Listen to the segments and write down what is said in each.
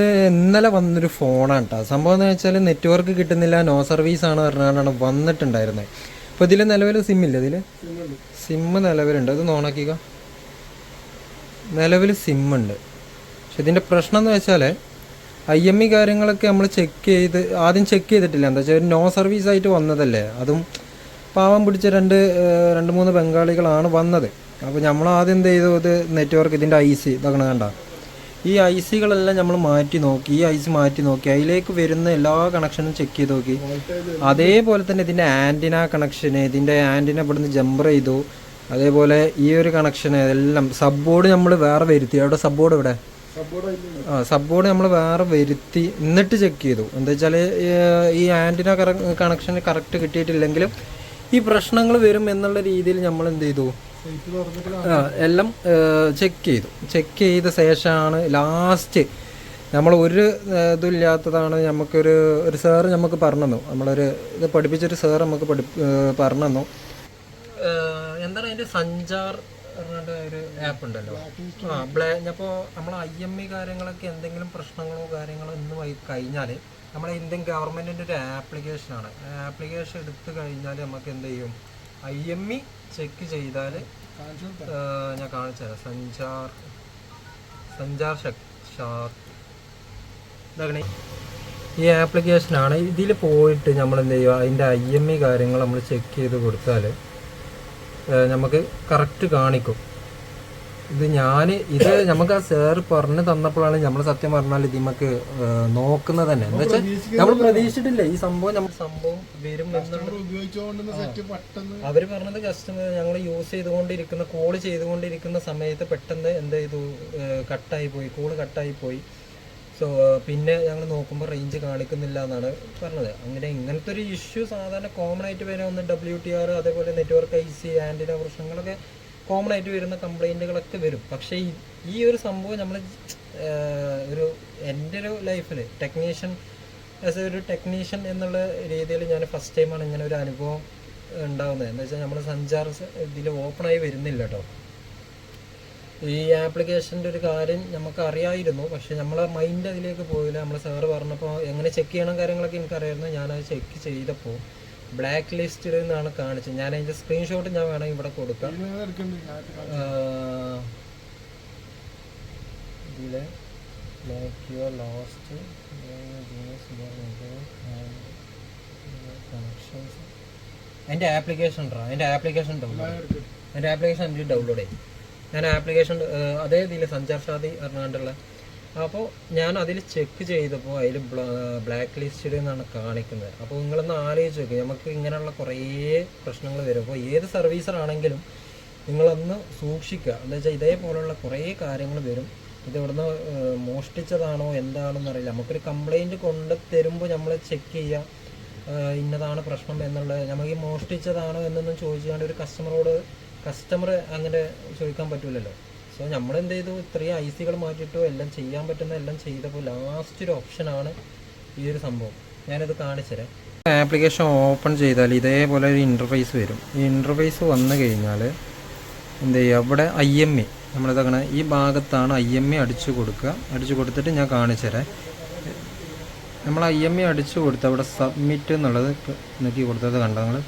ഇന്നലെ വന്നൊരു ഫോണാണ് കേട്ടോ സംഭവം എന്ന് വെച്ചാൽ നെറ്റ്വർക്ക് കിട്ടുന്നില്ല നോ സർവീസ് ആണ് പറഞ്ഞാണ് വന്നിട്ടുണ്ടായിരുന്നത് അപ്പോൾ ഇതിൽ നിലവിൽ സിം ഇല്ല ഇതിൽ സിമ്മ് നിലവിലുണ്ട്. അത് നോണാക്കിക്ക നിലവിൽ സിമ്മുണ്ട് പക്ഷെ ഇതിന്റെ പ്രശ്നം എന്ന് വെച്ചാൽ ഐ എം ഇ കാര്യങ്ങളൊക്കെ നമ്മൾ ചെക്ക് ചെയ്ത് ആദ്യം ചെക്ക് ചെയ്തിട്ടില്ല. എന്താ വെച്ചാൽ നോ സർവീസ് ആയിട്ട് വന്നതല്ലേ? അതും പാവം പിടിച്ച രണ്ട് രണ്ട് മൂന്ന് ബംഗാളികളാണ് വന്നത്. അപ്പോൾ നമ്മൾ ആദ്യം എന്ത് ചെയ്തു? ഇത് നെറ്റ്വർക്ക് ഇതിന്റെ ഐ സി ഇതൊക്കെ കണ്ട. ഈ ഐസികളെല്ലാം സികളെല്ലാം നമ്മൾ മാറ്റി നോക്കി ഈ ഐസ് മാറ്റി നോക്കി അതിലേക്ക് വരുന്ന എല്ലാ കണക്ഷനും ചെക്ക് ചെയ്ത് നോക്കി. അതേപോലെ തന്നെ ഇതിന്റെ ആന്റിന കണക്ഷന് ഇതിന്റെ ആന്റിന ഇവിടുന്ന് ജമ്പർ ചെയ്തു. അതേപോലെ ഈ ഒരു കണക്ഷൻ എല്ലാം സബ് ബോർഡ് നമ്മൾ വേറെ വരുത്തി. അവിടെ സബ് ബോർഡ് ഇവിടെ ആ സബ് ബോർഡ് നമ്മൾ വേറെ വരുത്തി എന്നിട്ട് ചെക്ക് ചെയ്തു. എന്താ വെച്ചാൽ ഈ ആന്റിന കണക്ഷൻ കറക്റ്റ് കിട്ടിയിട്ടില്ലെങ്കിലും ഈ പ്രശ്നങ്ങൾ വരും എന്നുള്ള രീതിയിൽ നമ്മൾ എന്ത് ചെയ്തു? എല്ലാം ചെക്ക് ചെയ്തു. ചെക്ക് ചെയ്ത ശേഷമാണ് ലാസ്റ്റ് നമ്മൾ ഒരു ഇതില്ലാത്തതാണ് നമുക്കൊരു ഒരു സാറ് നമുക്ക് പറഞ്ഞു തന്നു നമ്മളൊരു ഇത് പഠിപ്പിച്ചൊരു സാർ നമുക്ക് പഠി പറഞ്ഞു തന്നു എന്താണ് അതിന്റെ സഞ്ചാർ ഒരു ആപ്പ് ഉണ്ടല്ലോ? ആ ബ്ലേ അപ്പോൾ നമ്മൾ ഐ എം ഇ കാര്യങ്ങളൊക്കെ എന്തെങ്കിലും പ്രശ്നങ്ങളോ കാര്യങ്ങളോ ഇന്ന് കഴിഞ്ഞാൽ നമ്മുടെ ഇന്ത്യൻ ഗവൺമെന്റിന്റെ ഒരു ആപ്ലിക്കേഷനാണ് ആപ്ലിക്കേഷൻ എടുത്തു കഴിഞ്ഞാൽ നമുക്ക് എന്ത് ചെയ്യും? ഐ എം ഇ ചെക്ക് ചെയ്താൽ ഞാൻ കാണിച്ചു തരാം സഞ്ചാർ സഞ്ചാർ ശക്തി ഈ ആപ്ലിക്കേഷനാണ്. ഇതിൽ പോയിട്ട് നമ്മൾ എന്ത് ചെയ്യുക? അതിന്റെ ഐ എം ഇ കാര്യങ്ങൾ നമ്മൾ ചെക്ക് ചെയ്ത് കൊടുത്താൽ നമുക്ക് കറക്റ്റ് കാണിക്കും. ഇത് ഞാൻ ഇത് നമുക്ക് ആ സാർ പറഞ്ഞു തന്നപ്പോഴാണ് നമ്മൾ സത്യം പറഞ്ഞാൽ ഇത് നമുക്ക് നോക്കുന്നത് തന്നെ. എന്താ വെച്ചാൽ നമ്മൾ പ്രതീക്ഷിച്ചിട്ടില്ല. ഈ സംഭവം നമ്മൾ സംഭവം വരും അവർ പറഞ്ഞത് കസ്റ്റമർ ഞങ്ങൾ യൂസ് ചെയ്തുകൊണ്ടിരിക്കുന്ന കോൾ ചെയ്തുകൊണ്ടിരിക്കുന്ന സമയത്ത് പെട്ടെന്ന് എന്ത് ചെയ്തു? കട്ടായി പോയി. കോൾ കട്ടായി പോയി. സോ പിന്നെ ഞങ്ങൾ നോക്കുമ്പോൾ റേഞ്ച് കാണിക്കുന്നില്ല എന്നാണ് പറഞ്ഞത്. അങ്ങനെ ഇങ്ങനത്തെ ഒരു ഇഷ്യൂ സാധാരണ കോമൺ ആയിട്ട് വരാൻ ഒന്ന് ഡബ്ല്യു ടി ആർ അതേപോലെ നെറ്റ്വർക്ക് ഐ സി ആന്റിന പ്രശ്നങ്ങളൊക്കെ കോമൺ ആയിട്ട് വരുന്ന കംപ്ലൈന്റുകളൊക്കെ വരും. പക്ഷേ ഈ- ഒരു സംഭവം നമ്മൾ ഒരു എന്റെ ഒരു ലൈഫിൽ ടെക്നീഷ്യൻ ആസ് എ ഒരു ടെക്നീഷ്യൻ എന്നുള്ള രീതിയിൽ ഞാൻ ഫസ്റ്റ് ടൈമാണ് ഇങ്ങനെ ഒരു അനുഭവം ഉണ്ടാവുന്നത്. എന്താ വെച്ചാൽ നമ്മൾ സഞ്ചാർ ഇതിൽ ഓപ്പണായി വരുന്നില്ല കേട്ടോ ഈ ആപ്ലിക്കേഷന്റെ ഒരു കാര്യം നമുക്ക് അറിയായിരുന്നു പക്ഷെ നമ്മളെ മൈൻഡ് അതിലേക്ക് പോയില്ല. നമ്മൾ സാറ് പറഞ്ഞപ്പോൾ എങ്ങനെ ചെക്ക് ചെയ്യണം കാര്യങ്ങളൊക്കെ എനിക്കറിയായിരുന്നു. ഞാനത് ചെക്ക് ചെയ്തപ്പോൾ ബ്ലാക്ക് ലിസ്റ്റിൽ നിന്നാണ് കാണിച്ചത്. ഞാൻ അതിന്റെ സ്ക്രീൻഷോട്ട് ഞാൻ വേണമെങ്കിൽ ഇവിടെ കൊടുക്കാം. ഇതിലെ ബ്ലാക്ക് യുവർ ലോസ്റ്റ് കണക്ഷൻസ് എന്റെ ആപ്ലിക്കേഷൻ ഉണ്ടോ? എന്റെ ആപ്ലിക്കേഷൻ ഡൗൺലോഡ് എന്റെ ആപ്ലിക്കേഷൻ എനിക്ക് ഡൗൺലോഡ് ചെയ്യും. ഞാൻ ആപ്ലിക്കേഷൻ അതേ ഇതിൽ സഞ്ചാർ ഷാദി എറണാകുളത്തുള്ള അപ്പോൾ ഞാൻ അതിൽ ചെക്ക് ചെയ്തപ്പോൾ അതിൽ ബ്ലാക്ക് ലിസ്റ്റഡ് എന്നാണ് കാണിക്കുന്നത്. അപ്പോൾ നിങ്ങളൊന്ന് ആലോചിച്ച് നോക്കുക നമുക്ക് ഇങ്ങനെയുള്ള കുറേ പ്രശ്നങ്ങൾ വരും. അപ്പോൾ ഏത് സർവീസറാണെങ്കിലും നിങ്ങളൊന്ന് സൂക്ഷിക്കുക. എന്താ വെച്ചാൽ ഇതേപോലുള്ള കുറേ കാര്യങ്ങൾ വരും. ഇത് ഇവിടുന്ന് മോഷ്ടിച്ചതാണോ എന്താണെന്ന് അറിയില്ല. നമുക്കൊരു കംപ്ലൈന്റ് കൊണ്ട് തരുമ്പോൾ നമ്മൾ ചെക്ക് ചെയ്യുക ഇന്നതാണ് പ്രശ്നം എന്നുള്ളത് നമുക്ക് ഈ മോഷ്ടിച്ചതാണോ എന്നൊന്നും ചോദിച്ചുകൊണ്ട് ഒരു കസ്റ്റമറോട് കസ്റ്റമർ അങ്ങനെ ചോദിക്കാൻ പറ്റൂലല്ലോ. സോ നമ്മൾ എന്ത് ചെയ്തു ഇത്രയും ഐ സികൾ മാറ്റിയിട്ടോ എല്ലാം ചെയ്യാൻ പറ്റുന്ന എല്ലാം ചെയ്തപ്പോൾ ലാസ്റ്റ് ഒരു ഓപ്ഷനാണ് ഈ ഒരു സംഭവം. ഞാനത് കാണിച്ചുതരാം ആപ്ലിക്കേഷൻ ഓപ്പൺ ചെയ്താൽ ഇതേപോലെ ഒരു ഇന്റർഫേസ് വരും. ഈ ഇന്റർഫേസ് വന്നു കഴിഞ്ഞാൽ എന്ത് ചെയ്യുക അവിടെ ഐ എം എ നമ്മളിതങ്ങനെ ഈ ഭാഗത്താണ് ഐ എം എ അടിച്ചു കൊടുക്കുക. അടിച്ചു കൊടുത്തിട്ട് ഞാൻ കാണിച്ചു തരാം നമ്മൾ ഐ എം എ അടിച്ചു കൊടുത്ത് അവിടെ സബ്മിറ്റ് എന്നുള്ളത് നോക്കി കൊടുത്തത് കണ്ടോ നിങ്ങൾ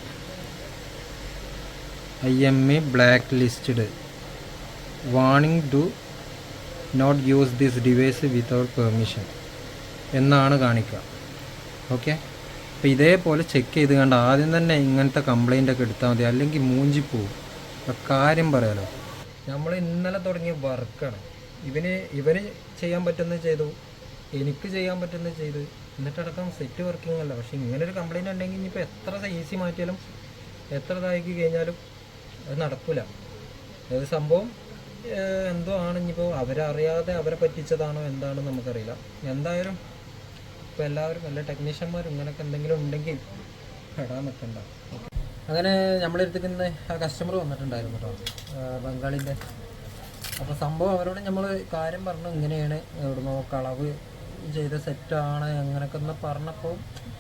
I M A black listed warning to not use this device without permission എന്നാണ് കാണിക്കുക. ഓക്കെ അപ്പോൾ ഇതേപോലെ ചെക്ക് ചെയ്ത് കണ്ട് ആദ്യം തന്നെ ഇങ്ങനത്തെ കംപ്ലൈന്റ് ഒക്കെ എടുത്താൽ മതി. അല്ലെങ്കിൽ മൂഞ്ചി പോവും. കാര്യം പറയാലോ. നമ്മൾ ഇന്നലെ തുടങ്ങിയ വർക്കാണ് ഇവന് ഇവന് ചെയ്യാൻ പറ്റുന്നത് ചെയ്തു. എനിക്ക് ചെയ്യാൻ പറ്റുന്നത് ചെയ്ത്. എന്നിട്ടടക്കം സെറ്റ് വർക്കിംഗ് അല്ല. പക്ഷേ ഇങ്ങനൊരു ഒരു കംപ്ലൈന്റ് ഉണ്ടെങ്കിൽ ഇനിയിപ്പോൾ എത്ര ഈസി മാറ്റിയാലും എത്ര ഇതാക്കി കഴിഞ്ഞാലും അത് നടക്കില്ല അത് സംഭവം എന്തോ ആണ് ഇനിയിപ്പോൾ അവരറിയാതെ അവരെ പറ്റിച്ചതാണോ എന്താണോ നമുക്കറിയില്ല. എന്തായാലും ഇപ്പോൾ എല്ലാവരും എല്ലാ ടെക്നീഷ്യന്മാരും ഇങ്ങനെയൊക്കെ എന്തെങ്കിലും ഉണ്ടെങ്കിൽ പെടാൻ നിൽക്കണ്ട അങ്ങനെ നമ്മളെടുത്തേക്ക് ഇന്ന് ആ കസ്റ്റമർ വന്നിട്ടുണ്ടായിരുന്നു കേട്ടോ ബംഗാളിന്റെ. അപ്പോൾ സംഭവം അവരോട് നമ്മൾ കാര്യം പറഞ്ഞു ഇങ്ങനെയാണ് എവിടുന്നോ കളവ് ചെയ്ത സെറ്റാണ് അങ്ങനെയൊക്കെ ഒന്ന് പറഞ്ഞപ്പോൾ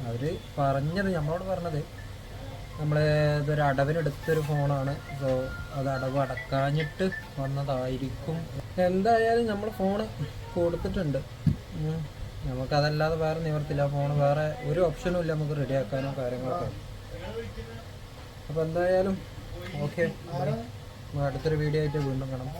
അവർ പറഞ്ഞത് നമ്മളോട് പറഞ്ഞത് നമ്മൾ ഇതൊരു അടവിനെടുത്തൊരു ഫോണാണ്. സോ അത് അടവ് അടക്കാഞ്ഞിട്ട് വന്നതായിരിക്കും. എന്തായാലും നമ്മൾ ഫോണ് കൊടുത്തിട്ടുണ്ട്. നമുക്കതല്ലാതെ വേറെ നിവർത്തില്ല. ഫോൺ വേറെ ഒരു ഓപ്ഷനും ഇല്ല നമുക്ക് റെഡിയാക്കാനോ കാര്യങ്ങളൊക്കെ അപ്പോൾ എന്തായാലും ഓക്കെ. അടുത്തൊരു വീഡിയോ ആയിട്ട് വീണ്ടും കാണാം.